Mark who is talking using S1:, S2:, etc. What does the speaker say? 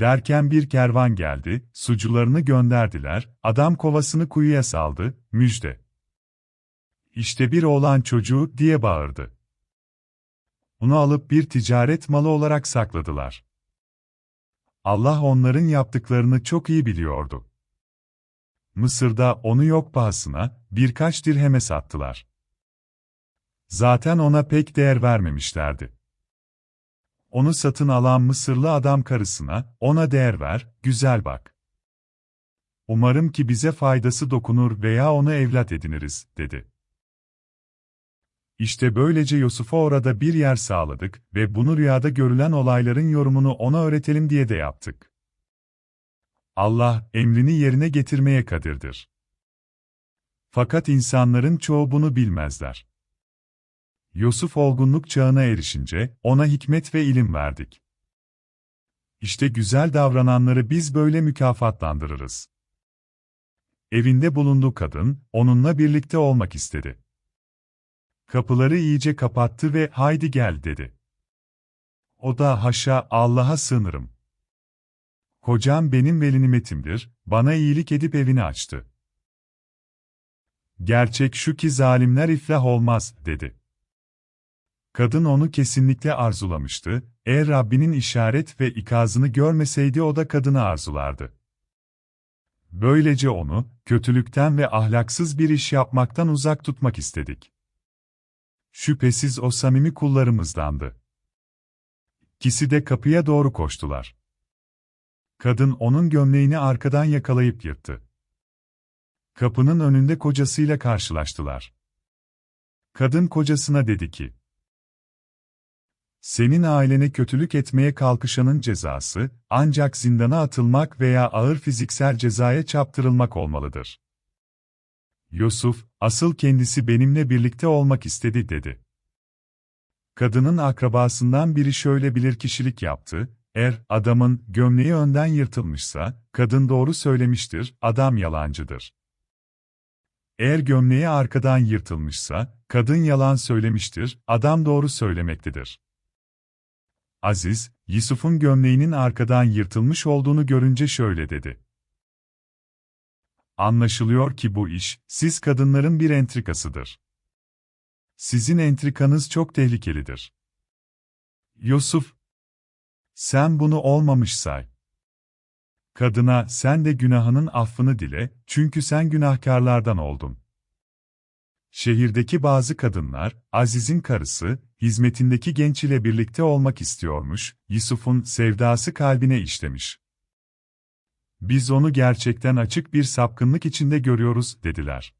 S1: Derken bir kervan geldi, sucularını gönderdiler, adam kovasını kuyuya saldı, müjde. İşte bir oğlan çocuğu diye bağırdı. Onu alıp bir ticaret malı olarak sakladılar. Allah onların yaptıklarını çok iyi biliyordu. Mısır'da onu yok pahasına, birkaç dirheme sattılar. Zaten ona pek değer vermemişlerdi. Onu satın alan Mısırlı adam karısına, ona değer ver, güzel bak. Umarım ki bize faydası dokunur veya onu evlat ediniriz, dedi. İşte böylece Yusuf'a orada bir yer sağladık ve bunu rüyada görülen olayların yorumunu ona öğretelim diye de yaptık. Allah, emrini yerine getirmeye kadirdir. Fakat insanların çoğu bunu bilmezler. Yusuf olgunluk çağına erişince, ona hikmet ve ilim verdik. İşte güzel davrananları biz böyle mükafatlandırırız. Evinde bulunduğu kadın, onunla birlikte olmak istedi. Kapıları iyice kapattı ve haydi gel dedi. O da haşa Allah'a sığınırım. Kocam benim velinimetimdir, bana iyilik edip evini açtı. Gerçek şu ki zalimler iflah olmaz, dedi. Kadın onu kesinlikle arzulamıştı, eğer Rabbinin işaret ve ikazını görmeseydi o da kadını arzulardı. Böylece onu, kötülükten ve ahlaksız bir iş yapmaktan uzak tutmak istedik. Şüphesiz o samimi kullarımızdandı. İkisi de kapıya doğru koştular. Kadın onun gömleğini arkadan yakalayıp yırttı. Kapının önünde kocasıyla karşılaştılar. Kadın kocasına dedi ki, Senin ailene kötülük etmeye kalkışanın cezası, ancak zindana atılmak veya ağır fiziksel cezaya çaptırılmak olmalıdır. Yusuf, asıl kendisi benimle birlikte olmak istedi dedi. Kadının akrabasından biri şöyle bilir kişilik yaptı, eğer adamın gömleği önden yırtılmışsa, kadın doğru söylemiştir, adam yalancıdır. Eğer gömleği arkadan yırtılmışsa, kadın yalan söylemiştir, adam doğru söylemektedir. Aziz, Yusuf'un gömleğinin arkadan yırtılmış olduğunu görünce şöyle dedi. Anlaşılıyor ki bu iş, siz kadınların bir entrikasıdır. Sizin entrikanız çok tehlikelidir. Yusuf, sen bunu olmamış say. Kadına sen de günahının affını dile, çünkü sen günahkarlardan oldun. Şehirdeki bazı kadınlar, Aziz'in karısı, hizmetindeki genç ile birlikte olmak istiyormuş, Yusuf'un sevdası kalbine işlemiş. Biz onu gerçekten açık bir sapkınlık içinde görüyoruz, dediler.